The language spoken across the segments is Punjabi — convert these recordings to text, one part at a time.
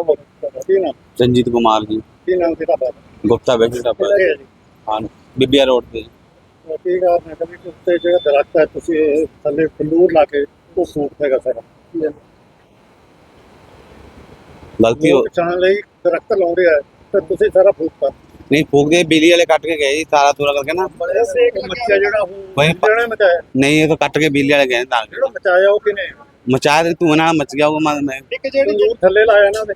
ਦਾ ਮੋਟਰ ਕੀ ਨਾਮ ਰਣਜੀਤ ਕੁਮਾਰ ਜੀ। ਕੀ ਨਾਮ ਸੀ ਤੁਹਾਡਾ? ਗੁਪਤਾ ਵੈਸ਼ਨੂ ਢਾਬਾ ਕਿਹੜਾ ਜੀ? ਹਾਂ ਬਿਬੀਆ ਰੋਡ ਤੇ। ਉਹ ਕੀ ਕਾਰਨ ਹੈ ਕਿ ਉੱਤੇ ਜਿਹੜਾ ਦਰਖਤ ਹੈ ਤੁਸੀਂ ਇਹ ਥੱਲੇ ਫਲੂਰ ਲਾ ਕੇ ਉਹ ਸੂਟ ਹੈਗਾ ਸਾਰਾ ਗਲਤੀ ਹੋ ਬਚਾਉਣ ਲਈ ਦਰਖਤ ਲਾਉਂਦੇ ਆ ਤੇ ਤੁਸੀਂ ਸਾਰਾ ਫੂਕਤਾ ਨਹੀਂ ਫੂਕਦੇ ਬਿਜਲੀ ਵਾਲੇ ਕੱਟ ਕੇ ਗਏ ਜੀ ਤਾਰਾ ਤੂਰਾ ਕਰਕੇ ਨਾ। ਬੜੇ ਸੇਕ ਮੱਚਿਆ ਜਿਹੜਾ ਉਹ ਵਹੀਂ ਪ- ਜਿਹੜਾ ਮਚਾਇਆ। ਨਹੀਂ ਇਹ ਤਾਂ ਕੱਟ ਕੇ ਬਿਜਲੀ ਵਾਲੇ ਗਏ ਤਾਂ ਜਿਹੜਾ ਮਚਾਇਆ ਉਹ ਕਿਨੇ ਮਚਾਇਆ ਤੇ ਤੂੰ ਨਾਲ ਮਚ ਗਿਆ ਉਹ ਮੈਂ ਮੈਂ ਇੱਕ ਜਿਹੜੀ ਥੱਲੇ ਲਾਇਆ ਨਾ ਉਹਦੇ।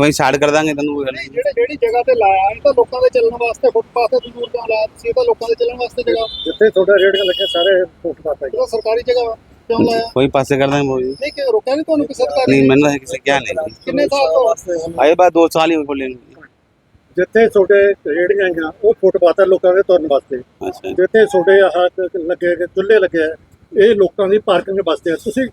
ਕੋਈ ਸਾਈਡ ਕਰ ਦਾਂਗੇ ਤੈਨੂੰ ਕੋਈ ਗੱਲ ਨਹੀਂ। ਜਿਹੜੇ ਜਿਹੜੀ ਜਗ੍ਹਾ ਤੇ ਲਾਇਆ ਇਹ ਤਾਂ ਲੋਕਾਂ ਦੇ ਚੱਲਣ ਵਾਸਤੇ ਫੁੱਟਪਾਥ ਤੇ ਦੂਰ ਤੋਂ ਲਾਇਆ ਸੀ ਇਹ ਤਾਂ ਲੋਕਾਂ ਦੇ ਚੱਲਣ ਵਾਸਤੇ ਜਗ੍ਹਾ। ਜਿੱਥੇ ਤੁਹਾਡਾ ਰੇੜੀਆਂ ਲੱਗੇ ਸਾਰੇ ਫੁੱਟਪਾਥ ਹੈ ਇਹ ਤਾਂ ਸਰਕਾਰੀ ਜਗ੍ਹਾ ਵਾ। ਕਿਉਂ ਲਾਇਆ? ਕੋਈ ਪਾਸੇ ਕਰ ਦਾਂਗੇ ਬੋਲ ਜੀ। ਨਹੀਂ ਕਿ ਰੋਕਿਆ ਨਹੀਂ ਤੁਹਾਨੂੰ ਕਿਸੇ ਅਧਿਕਾਰੀ ਨਹੀਂ ਮੈਨੂੰ ਤਾਂ ਕਿਸੇ ਕਿਹਾ ਨਹੀਂ। ਕਿੰਨੇ ਸਾਲ ਤੋਂ? ਆਏ ਬਾਅਦ 2 ਸਾਲ ਹੀ ਹੋਏ ਨੂੰ। ਜਿੱਥੇ ਤੁਹਾਡੇ ਰੇੜੀਆਂ ਹੈਗੀਆਂ ਉਹ ਫੁੱਟਪਾਥ ਹੈ ਲੋਕਾਂ ਦੇ ਤੁਰਨ ਵਾਸਤੇ। ਅੱਛਾ। ਜਿੱਥੇ ਤੁਹਾਡੇ ਆਹ ਲੱਗੇ ਚੁੱਲ੍ਹੇ ਲੱਗੇ ਆ ਇਹ ਲੋਕਾਂ ਦੀ ਪਾਰਕਿੰਗ ਵਾਸਤੇ ਆ। ਤੁਸੀਂ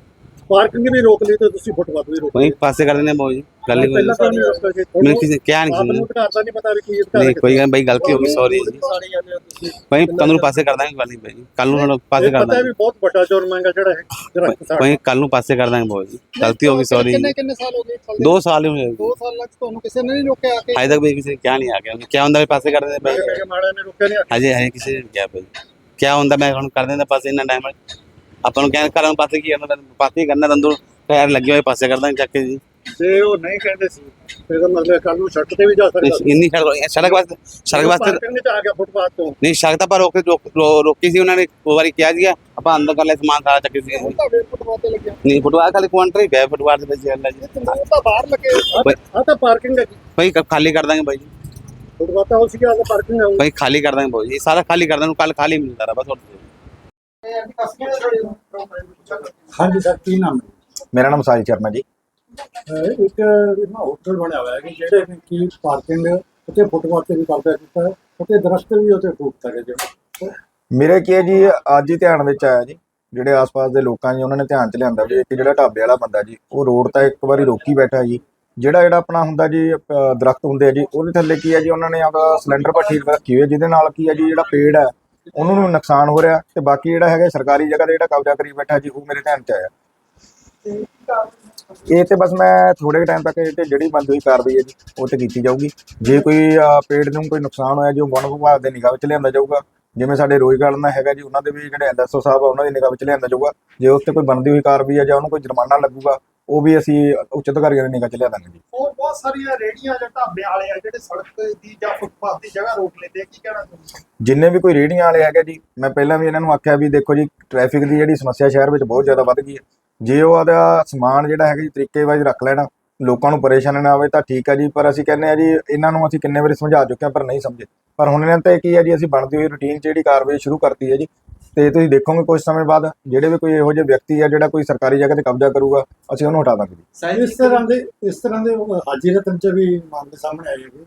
ਪਾਰਕਿੰਗ ਵੀ ਰੋਕ ਲਈ ਤੇ ਤੁਸੀਂ ਫੁੱਟਪਾਥ ਵੀ ਰੋਕ ਕੋਈ ਪਾਸੇ ਕਰ ਦਿੰਦੇ ਬੋਲ ਜੀ ਗੱਲ ਹੀ ਕੋਈ ਪਹਿਲਾਂ ਤਾਂ ਨਹੀਂ ਜੀ ਕਿਹਾ ਨਹੀਂ ਆਪ ਕਿਸੇ ਨੂੰ। ਨੇ ਅਧਿਕਾਰ ਦਾ ਨਹੀਂ ਪਤਾ ਵੀ ਕੀ ਅਧਿਕਾਰ ਨਹੀਂ ਕੋਈ ਗੱਲ ਬਾਈ ਗਲਤੀ ਹੋ ਗਈ ਸੌਰੀ ਜੀ। ਸਾਰੀ ਜਾਂਦੇ ਹੋ ਤੁਸੀਂ। ਭਾਈ ਤੁਹਾਨੂੰ ਪਾਸੇ ਕਰ ਦਾਂਗੇ ਗੱਲ ਨਹੀਂ ਭਾਈ ਕੱਲ ਨੂੰ ਤੁਹਾਨੂੰ ਪਾਸੇ ਇਹ ਕਰ ਪਤਾ ਦਾਂਗੇ। ਵੀ ਬਹੁਤ ਵੱਡਾ ਜੁਰਮ ਹੈਗਾ ਜਿਹੜਾ ਇਹ ਦਰਖਤ ਭਾਈ ਕੱਲ ਨੂੰ ਪਾਸੇ ਕਰ ਦਾਂਗੇ ਬੋਲ ਜੀ। ਗਲਤੀ ਹੋ ਗਈ ਸੌਰੀ ਕਿੰਨੇ ਕਿੰਨੇ ਸਾਲ ਹੋ ਗਏ ਚੱਲਦੇ? ਦੋ ਸਾਲ ਹੀ ਹੋਏ ਦੋ ਸਾਲਾਂ ਚ ਤੁਹਾਨੂੰ ਕਿਸੇ ਨੇ ਨਹੀਂ ਰੋਕਿਆ ਆ ਕੇ? ਅਜੇ ਤੱਕ ਵੀ ਕਿਸੇ ਨੇ ਕਿਹਾ ਨਹੀਂ ਆ ਗਿਆ ਕਿਆ ਹੁੰਦਾ ਵੀ ਪਾਸੇ ਕਰ ਦਿੰਦੇ ਭਾਈ ਮੇਰੇ ਮਾੜਾ ਨੇ ਰੋਕਿਆ ਨਹੀਂ ਹਜੇ ਹਜੇ ਕਿਸੇ ਨੇ ਕਿਹਾ ਭਾਈ ਕਿਆ ਹੁੰਦਾ ਮੈਂ ਹੁਣ ਕਰ ਦਿੰਦਾ ਪਾਸੇ ਇੰਨਾ ਟਾਈਮ ਆਪਾਂ ਨੂੰ ਕਹਿਣ ਕਰਨ ਪਾਸੇ ਕੀ ਕਰਨਾ ਪਾਸੇ ਹੀ ਕਰਨਾ ਤੰਦੂਰ ਪੈਰ ਲੱਗੇ ਹੋਏ ਪਾਸੇ ਕਰ ਦਾਂਗੇ ਚੱਕ ਕੇ ਜੀ। ਜੇ ਉਹ ਨਹੀਂ ਕਹਿੰਦੇ ਸੀ। ਇਹਦਾ ਮਤਲਬ ਕੱਲ ਨੂੰ ਸੜਕ ਤੇ ਵੀ ਜਾ ਸਕਦਾ ਇੰਨੀ ਸੜਕ ਸੜਕ ਵਾਸਤੇ ਸੜਕ ਵਾਸਤੇ ਵਿੱਚ ਆ ਗਿਆ ਫੁੱਟਪਾਥ ਤੋਂ। ਨਹੀਂ ਸੜਕ ਤਾਂ ਪਰ ਰੋਕ ਰੋਕ- ਸੀ ਉਹਨਾਂ ਨੇ ਉਹ ਵਾਰੀ ਕਿਹਾ ਸੀਗਾ ਆਪਾਂ ਅੰਦਰ ਕਰ ਲੈ ਸਮਾਨ ਸਾਰਾ ਚੱਕੇ ਸੀ ਤਾਂ ਫੁੱਟਪਾਥ ਤੇ ਨਹੀਂ ਫੁਟਵਾਰ ਖਾਲੀ ਕੁਆਂਟਰ ਹੀ ਗਏ ਫੁਟਵਾਰ ਦੇ ਵਿੱਚ ਅੱਲਾ ਜੀ। ਤਾਂ ਬਾਹਰ ਲੱਗੇ। ਆ ਤਾਂ ਪਾਰਕਿੰਗ ਹੈ ਭਾਈ ਖਾਲੀ ਕਰ ਦਾਂਗੇ ਭਾਈ ਫੁੱਟਪਾਥ ਤਾਂ ਉਸ ਕੀ ਆ ਪਾਰਕਿੰਗ ਹੈ। ਭਾਈ ਖਾਲੀ ਕਰ ਦਾਂਗੇ ਭਾਈ ਸਾਰਾ ਖਾਲੀ ਕਰ ਦਾਂਗੇ ਕੱਲ ਖਾਲੀ ਮਿਲਦਾ ਰਹਾ ਬਸ ਹੋਰ ਨਹੀਂ। ਹਾਂਜੀ ਸਰ ਕੀ ਨਾਮ ਮੇਰਾ ਨਾਮ ਸਾਹਿਲ ਸ਼ਰਮਾ ਜੀ। ਹੈ ਇੱਕ ਨਾ ਹੋਟਲ ਬਣਿਆ ਹੋਇਆ ਹੈ ਕਿ ਜਿਹੜੇ ਕੀ ਪਾਰਕਿੰਗ ਉੱਤੇ ਫੁੱਟਪਾਥ ਤੇ ਵੀ ਕਰਦਾ ਕੀਤਾ ਹੈ ਉੱਤੇ ਦਰਖਤ ਵੀ ਉੱਤੇ ਫੂਕਤਾ ਹੈ ਜਿਹੜਾ ਮੇਰੇ ਕੀ ਹੈ ਜੀ ਅੱਜ ਹੀ ਧਿਆਨ ਵਿੱਚ ਆਇਆ ਜੀ ਜਿਹੜੇ ਆਸ-ਪਾਸ ਦੇ ਲੋਕਾਂ ਜੀ ਉਹਨਾਂ ਨੇ ਧਿਆਨ ਚ ਲਿਆਂਦਾ ਵੀ ਇੱਕ ਜਿਹੜਾ ਢਾਬੇ ਵਾਲਾ ਬੰਦਾ ਜੀ ਉਹ ਰੋਡ ਤਾਂ ਇੱਕ ਵਾਰੀ ਰੋਕੀ ਬੈਠਾ ਜੀ। ਜਿਹੜਾ ਜਿਹੜਾ ਆਪਣਾ ਹੁੰਦਾ ਜੀ ਦਰਖਤ ਹੁੰਦੇ ਆ ਜੀ ਉਹਦੇ ਥੱਲੇ ਕੀ ਹੈ ਜੀ ਉਹਨਾਂ ਨੇ ਆਪਦਾ ਸਿਲੰਡਰ ਭੱਠੀ ਰੱਖੀ ਹੋਈ ਹੈ ਜਿਹਦੇ ਨਾਲ ਕੀ ਹੈ ਜੀ ਜਿਹੜਾ ਪੇੜ ਹੈ ਉਹਨਾਂ ਨੂੰ ਨੁਕਸਾਨ ਹੋ ਰਿਹਾ ਤੇ ਬਾਕੀ ਜਿਹੜਾ ਹੈਗਾ ਸਰਕਾਰੀ ਜਗ੍ਹਾ ਤੇ ਜਿਹੜਾ ਕਬਜ਼ਾ ਕਰੀ ਬੈਠਾ ਜੀ ਉਹ ਮੇਰੇ ਧਿਆਨ ਚ ਆਇਆ। ਇਹ ਤੇ ਬਸ ਮੈਂ ਥੋੜੇ ਟਾਈਮ ਤੱਕ ਇਹ ਤੇ ਜਿਹੜੀ ਬੰਦ ਹੋਈ ਕਾਰਵਾਈ ਹੈ ਜੀ ਉਹ ਤੇ ਕੀਤੀ ਜਾਊਗੀ। ਜੇ ਕੋਈ ਅ, ਪੇੜ ਨੂੰ ਕੋਈ ਨੁਕਸਾਨ ਹੋਇਆ ਜੋ ਵਣ ਵਿਭਾਗ ਦੇ ਨਿਗਾਹ ਵਿੱਚ ਲਿਆਂਦਾ ਜਾਊਗਾ। ਜਿਵੇਂ ਸਾਡੇ ਰੋਜ਼ਗਾਰ ਨਾਲ ਹੈਗਾ ਜੀ ਉਹਨਾਂ ਦੇ ਵੀ ਜਿਹੜੇ ਐਲਐਸਓ ਸਾਹਿਬ ਆ ਉਹਨਾਂ ਦੀ ਨਿਗਾਹ ਵਿੱਚ ਲਿਆਂਦਾ ਜਾਊਗਾ। ਜੇ ਉਸ ਤੇ ਕੋਈ ਬਣਦੀ ਹੋਈ ਕਾਰਵਾਈ ਹੈ ਜਾਂ ਉਹਨੂੰ ਕੋਈ ਜੁਰਮਾਨਾ ਲੱਗੂਗਾ ਉਹ ਵੀ ਅਸੀਂ ਉੱਚ ਅਧਿਕਾਰੀਆਂ ਦੀ ਨਿਗਾਹ 'ਚ ਲਿਆਦਾਂਗੇ ਜੀ। ਬਹੁਤ ਸਾਰੀਆਂ ਰੇੜੀਆਂ ਜਾਂ ਢਾਬੇ ਵਾਲੇ ਆ ਜਿਹੜੇ ਸੜਕ ਦੀ ਜਾਂ ਫੁੱਟਪਾਥ ਦੀ ਜਗ੍ਹਾ ਰੋਕ ਲੈਂਦੇ ਆ, ਕੀ ਕਹਿਣਾ ਤੁਸੀਂ? ਜਿੰਨੇ ਵੀ ਕੋਈ ਰੇਹੜੀਆਂ ਵਾਲੇ ਹੈਗੇ ਜੀ, ਮੈਂ ਪਹਿਲਾਂ ਵੀ ਇਹਨਾਂ ਨੂੰ ਆਖਿਆ ਵੀ ਦੇਖੋ ਜੀ ਟ੍ਰੈਫਿਕ ਦੀ ਜਿਹੜੀ ਸਮੱਸਿਆ ਸ਼ਹਿਰ ਵਿੱਚ ਬਹੁਤ ਜ਼ਿਆਦਾ ਵੱਧ ਗਈ ਹੈ। ਜੇ ਉਹ ਆਦਾ ਸਮਾਨ ਜਿਹੜਾ ਹੈਗਾ ਜੀ, ਤਰੀਕੇ ਵਾਈਜ਼ ਰੱਖ ਲੈਣਾ, ਲੋਕਾਂ ਨੂੰ ਪਰੇਸ਼ਾਨੀ ਨਾ ਆਵੇ ਤਾਂ ਠੀਕ ਹੈ ਜੀ, ਪਰ ਅਸੀਂ ਕਹਿੰਦੇ ਆ ਜੀ, ਇਹਨਾਂ ਨੂੰ ਅਸੀਂ ਕਿੰਨੇ ਵਾਰੀ ਸਮਝਾ ਚੁੱਕੇ ਹਾਂ ਪਰ ਨਹੀਂ ਸਮਝੇ। ਪਰ ਹੁਣ ਇਹਨਾਂ ਤੇ ਕੀ ਹੈ ਜੀ, ਅਸੀਂ ਬਣਦੀ ਹੋਈ ਰੁਟੀਨ 'ਚ ਜਿਹੜੀ ਕਾਰਵਾਈ ਸ਼ੁਰੂ ਕਰਤੀ ਹੈ ਜੀ ਤੇ ਤੁਸੀਂ ਦੇਖੋਗੇ ਕੁਝ ਸਮੇਂ ਬਾਅਦ ਜਿਹੜੇ ਵੀ ਕੋਈ ਇਹੋ ਜਿਹੇ ਵਿਅਕਤੀ ਹੈ ਜਿਹੜਾ ਕੋਈ ਸਰਕਾਰੀ ਜਗ੍ਹਾ ਤੇ ਕਬਜ਼ਾ ਕਰੂਗਾ ਅਸੀਂ ਉਹਨੂੰ ਹਟਾ ਦਾਂਗੇ ਜੀ। ਇਸ ਤਰ੍ਹਾਂ ਦੇ ਇਸ ਤਰ੍ਹਾਂ ਦੇ ਹਾਜੀ ਰਤਨ ਚ ਵੀ ਮਾਮਲੇ ਸਾਹਮਣੇ ਆਏ ਹੈਗੇ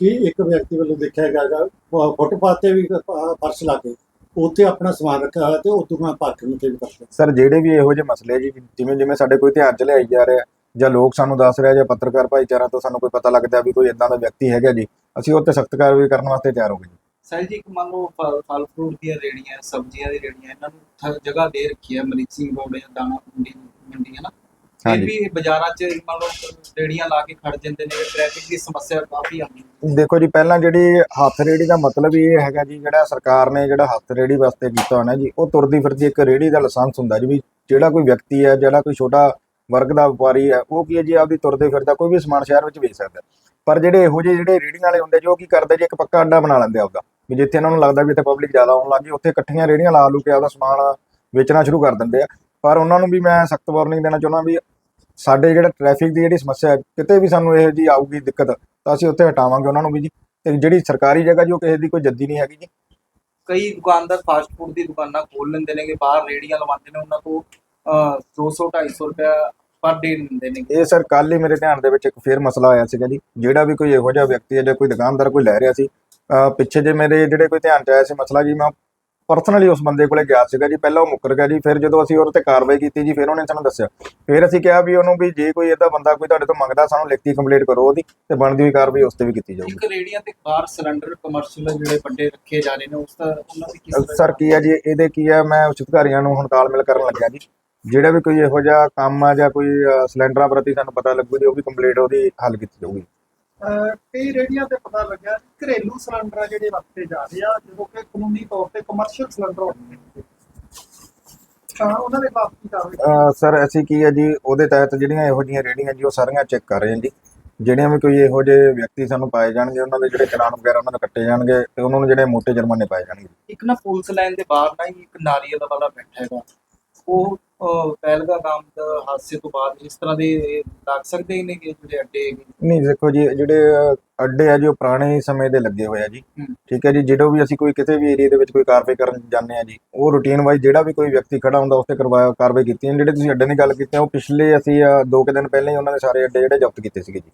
ਕਿ ਇੱਕ ਵਿਅਕਤੀ ਵੱਲੋਂ ਦੇਖਿਆ ਗਿਆ ਫੁੱਟਪਾਥ ਤੇ ਵੀ ਫਰਸ਼ ਲਾ ਕੇ ਉੱਥੇ ਆਪਣਾ ਸਮਾਨ ਰੱਖਿਆ ਹੋਇਆ ਤੇ ਉਦੋਂ ਮੈਂ ਪਾਰਕਿੰਗ ਤੇ ਵੀ ਕਰਦਾ ਸਰ ਜਿਹੜੇ ਵੀ ਇਹੋ ਜਿਹੇ ਮਸਲੇ ਜੀ ਜਿਵੇਂ ਜਿਵੇਂ ਸਾਡੇ ਕੋਈ ਧਿਆਨ ਚ ਲਿਆਈ ਜਾ ਰਿਹਾ ਜਾਂ ਲੋਕ ਸਾਨੂੰ ਦੱਸ ਰਿਹਾ ਜਾਂ ਪੱਤਰਕਾਰ ਭਾਈਚਾਰਾ ਤੋਂ ਸਾਨੂੰ ਕੋਈ ਪਤਾ ਲੱਗਦਾ ਵੀ ਕੋਈ ਇਦਾਂ ਦਾ ਵਿਅਕਤੀ ਹੈਗਾ ਜੀ ਅਸੀਂ ਉਹ ਤੇ ਸਖਤ ਕਾਰਵਾਈ ਕਰਨ ਵਾਸਤੇ ਤਿਆਰ ਹੋ ਗਏ ਜੀ। ਸਾਹਿਲ ਜੀ ਇੱਕ ਮੰਨ ਲਓ ਫਲ ਫਲ ਫਰੂਟ ਦੀਆਂ ਰੇੜੀਆਂ ਸਬਜ਼ੀਆਂ ਦੀ ਰੇੜੀਆਂ ਇਹਨਾਂ ਨੂੰ ਜਗ੍ਹਾ ਦੇ ਰੱਖੀ ਹੈ ਮਰੀਕ ਸਿੰਘ ਰੋਡ ਜਾਂ ਦਾਣਾ ਮੰਡੀ ਮੰਡੀ ਹੈ ਨਾ? ਹਾਂਜੀ। ਵੀ ਬਾਜ਼ਾਰਾਂ 'ਚ ਮੰਨ ਲਓ ਰੇੜੀਆਂ ਲਾ ਕੇ ਖੜ ਜਾਂਦੇ ਨੇ ਟ੍ਰੈਫਿਕ ਦੀ ਸਮੱਸਿਆ ਕਾਫੀ ਆਉਂਦੀ ਹੈ। ਦੇਖੋ ਜੀ ਪਹਿਲਾਂ ਜਿਹੜੀ ਹੱਥ ਰੇੜੀ ਦਾ ਮਤਲਬ ਇਹ ਹੈਗਾ ਜੀ ਜਿਹੜਾ ਸਰਕਾਰ ਨੇ ਜਿਹੜਾ ਹੱਥ ਰੇੜੀ ਵਾਸਤੇ ਕੀਤਾ ਹੋਣਾ ਜੀ ਉਹ ਤੁਰਦੀ ਫਿਰਦੀ ਇੱਕ ਰੇੜੀ ਦਾ ਲਾਇਸੈਂਸ ਹੁੰਦਾ ਜੀ ਵੀ ਜਿਹੜਾ ਕੋਈ ਵਿਅਕਤੀ ਹੈ ਜਿਹੜਾ ਕੋਈ ਛੋਟਾ ਵਰਗ ਦਾ ਵਪਾਰੀ ਹੈ ਉਹ ਕੀ ਹੈ ਜੀ ਆਪਦੀ ਤੁਰਦੇ ਫਿਰਦਾ ਕੋਈ ਵੀ ਸਮਾਨ ਸ਼ਹਿਰ ਵਿੱਚ ਵੇਚ ਸਕਦਾ। ਪਰ ਜਿਹੜੇ ਇਹੋ ਜਿਹੇ ਜਿਹੜੇ ਰੇੜੀਆਂ ਵਾਲੇ ਹੁੰਦੇ, ਜੀ ਉਹ ਕੀ ਕਰਦੇ ਜੀ ਇੱਕ ਪੱਕਾ ਅੱਡਾ ਬਣਾ ਲੈਂਦੇ ਆਪਦਾ, ਵੀ ਜਿੱਥੇ ਇਹਨਾਂ ਨੂੰ ਲੱਗਦਾ ਵੀ ਇੱਥੇ ਪਬਲਿਕ ਜ਼ਿਆਦਾ ਆਉਣ ਲੱਗੀ ਉੱਥੇ ਇਕੱਠੀਆਂ ਰੇੜੀਆਂ ਲਾ ਲੂ ਕੇ ਆਪਦਾ ਸਮਾਨ ਵੇਚਣਾ ਸ਼ੁਰੂ ਕਰ ਦਿੰਦੇ ਆ। ਪਰ ਉਹਨਾਂ ਨੂੰ ਵੀ ਮੈਂ ਸਖਤ ਵਾਰਨਿੰਗ ਦੇਣਾ ਚਾਹੁੰਦਾ ਵੀ ਸਾਡੇ ਜਿਹੜਾ ਟ੍ਰੈਫਿਕ ਦੀ ਜਿਹੜੀ ਸਮੱਸਿਆ ਕਿਤੇ ਵੀ ਸਾਨੂੰ ਇਹੋ ਜੀ ਆਊਗੀ ਦਿੱਕਤ, ਤਾਂ ਅਸੀਂ ਉੱਥੇ ਹਟਾਵਾਂਗੇ ਉਹਨਾਂ ਨੂੰ ਵੀ ਜੀ। ਤੇ ਜਿਹੜੀ ਸਰਕਾਰੀ ਜਗ੍ਹਾ ਜੀ, ਉਹ ਕਿਸੇ ਦੀ ਕੋਈ ਜੱਦੀ ਨਹੀਂ ਹੈਗੀ ਜੀ। ਕਈ ਦੁਕਾਨਦਾਰ ਫਾਸਟ ਫੂਡ ਦੀ ਦੁਕਾਨਾਂ ਖੋਲ ਲੈਂਦੇ ਨੇਗੇ, ਬਾਹਰ ਰੇੜੀਆਂ ਲਵਾਉਂਦੇ ਨੇ, ਉਹਨਾਂ ਤੋਂ 200 250 ਰੁਪਇਆ ਪਰ ਡੇ ਦਿੰਦੇ ਨੇ। ਇਹ ਸਰ ਕੱਲ ਹੀ ਮੇਰੇ ਧਿਆਨ ਦੇ ਵਿੱਚ ਇੱਕ ਫੇਰ ਮਸਲਾ ਆਇਆ ਸੀਗਾ ਜੀ। ਜਿਹੜਾ ਵੀ ਕੋਈ ਇਹੋ ਜਿਹਾ ਵਿਅਕਤੀ ਹੈ ਜਾਂ ਕੋਈ ਦੁਕਾਨਦਾਰ ਕੋਈ ਲੈ ਰਿਹਾ ਸੀ ਪਿੱਛੇ ਜੇ ਮੇਰੇ ਜਿਹੜੇ ਕੋਈ ਧਿਆਨ ਚ ਆਇਆ ਸੀ ਮਸਲਾ ਜੀ ਮੈਂ ਪਰਸਨਲੀ ਉਸ ਬੰਦੇ ਕੋਲੇ ਗਿਆ ਸੀਗਾ ਜੀ ਪਹਿਲਾਂ ਉਹ ਮੁੱਕਰ ਗਿਆ ਜੀ ਫਿਰ ਜਦੋਂ ਅਸੀਂ ਉਹਦੇ ਤੇ ਕਾਰਵਾਈ ਕੀਤੀ ਜੀ ਫਿਰ ਉਹਨੇ ਸਾਨੂੰ ਦੱਸਿਆ। ਫਿਰ ਅਸੀਂ ਕਿਹਾ ਵੀ ਉਹਨੂੰ ਵੀ ਜੇ ਕੋਈ ਇਹਦਾ ਬੰਦਾ ਕੋਈ ਤੁਹਾਡੇ ਤੋਂ ਮੰਗਦਾ ਸਾਨੂੰ ਲਿਖਤੀ ਕੰਪਲੇਂਟ ਕਰੋ ਉਹਦੀ ਤੇ ਬਣਦੀ ਹੋਈ ਕਾਰਵਾਈ ਉਸ ਤੇ ਵੀ ਕੀਤੀ ਜਾਊਗੀ। ਇੱਕ ਰੇੜੀਆਂ ਤੇ ਕਾਰ ਸਿਲੰਡਰ ਕਮਰਸ਼ੀਅਲ ਜਿਹੜੇ ਵੱਡੇ ਰੱਖੇ ਜਾ ਰਹੇ ਨੇ ਉਸ ਦਾ ਉਹਨਾਂ ਦੀ ਤਰ੍ਹਾਂ ਸਰ ਕੀ ਹੈ ਜੀ ਇਹਦੇ ਕੀ ਹੈ ਮੈਂ ਅਧਿਕਾਰੀਆਂ ਨੂੰ ਹੁਣ ਤਾਲਮੇਲ ਕਰਨ ਲੱਗਿਆ ਜੀ। ਜਿਹੜਾ ਵੀ ਕੋਈ ਇਹੋ ਜਿਹਾ ਕੰਮ ਆ ਜਾਂ ਕੋਈ ਅ, ਸਿਲੰਡਰਾਂ ਪ੍ਰਤੀ ਸਾਨੂੰ ਪਤਾ ਲੱਗੂ ਜੀ ਉਹ ਵੀ ਕੰਪਲੀਟ ਉਹਦੀ ਹੱਲ ਕੀਤੀ ਜਾਊਗੀ। ਅਹ ਕਈ ਰੇੜੀਆਂ ਤੇ ਪਤਾ ਲੱਗਿਆ ਕਿ ਘਰੇਲੂ ਸਿਲੰਡਰ ਆ ਜਿਹੜੇ ਵਰਤੇ ਜਾ ਰਹੇ ਆ ਜਦੋਂ ਕਿ ਕਾਨੂੰਨੀ ਤੌਰ ਤੇ ਕਮਰਸ਼ੀਅਲ ਸਿਲੰਡਰ ਹੁੰਦੇ ਨੇ ਤਾਂ ਉਹਨਾਂ ਦੇ ਬਾਬਤ ਕੀ ਕਾਰਵਾਈ ਅ, ਸਰ ਅਸੀਂ ਕੀ ਹੈ ਜੀ ਉਹਦੇ ਤਹਿਤ ਜਿਹੜੀਆਂ ਇਹੋ ਜਿਹੀਆਂ ਰੇੜੀਆਂ ਜੀ ਉਹ ਸਾਰੀਆਂ ਚੈੱਕ ਕਰ ਰਹੇ ਹਾਂ ਜੀ। ਜਿਹੜੀਆਂ ਵੀ ਕੋਈ ਇਹੋ ਜਿਹੇ ਵਿਅਕਤੀ ਸਾਨੂੰ ਪਾਏ ਜਾਣਗੇ ਉਹਨਾਂ ਦੇ ਜਿਹੜੇ ਚਲਾਨ ਵਗੈਰਾ ਉਹਨਾਂ ਦੇ ਕੱਟੇ ਜਾਣਗੇ ਤੇ ਉਹਨਾਂ ਨੂੰ ਜਿਹੜੇ ਮੋਟੇ ਜੁਰਮਾਨੇ ਪਾਏ ਜਾਣਗੇ। ਇੱਕ ਨਾ ਪੁਲਿਸ ਲਾਈਨ ਦੇ ਬਾਹਰ ਨਾ ਹੀ ਇੱਕ ਨਾਰੀਅਲ ਵਾਲਾ ਬੈਠਾ ਹੈਗਾ। ਉਹ ਪਹਿਲਗਾ ਕੰਮ ਦਾ ਹਾਦਸੇ ਤੋਂ ਬਾਅਦ ਇਸ ਤਰ੍ਹਾਂ ਦੇ ਲੱਗ ਸਕਦੇ ਹੀ ਨੇ ਕਿ ਜਿਹੜੇ ਅੱਡੇ ਹੈਗੇ? ਨਹੀਂ ਦੇਖੋ ਜੀ ਜਿਹੜੇ ਅੱਡੇ ਆ ਜੀ ਉਹ ਪੁਰਾਣੇ ਸਮੇਂ ਦੇ ਲੱਗੇ ਹੋਏ ਆ ਜੀ। ਠੀਕ ਹੈ ਜੀ ਜਦੋਂ ਵੀ ਅਸੀਂ ਕੋਈ ਕਿਸੇ ਵੀ ਏਰੀਆ ਦੇ ਵਿੱਚ ਕੋਈ ਕਾਰਵਾਈ ਕਰਨ ਜਾਂਦੇ ਆ ਜੀ ਉਹ ਰੂਟੀਨ ਵਾਈਜ਼ ਜਿਹੜਾ ਵੀ ਕੋਈ ਵਿਅਕਤੀ ਖੜਾ ਹੁੰਦਾ ਉਸ ਤੇ ਕਰਵਾ ਕਾਰਵਾਈ ਕੀਤੀ ਹੈ। ਜਿਹੜੇ ਤੁਸੀਂ ਅੱਡੇ ਦੀ ਗੱਲ ਕੀਤੀ ਉਹ ਪਿਛਲੇ ਅਸੀਂ ਦੋ ਕੁ ਦਿਨ ਪਹਿਲਾਂ ਹੀ ਉਹਨਾਂ ਦੇ ਸਾਰੇ ਅੱਡੇ ਜਿਹੜੇ ਜ਼ਬਤ ਕੀਤੇ ਸੀਗੇ ਜੀ।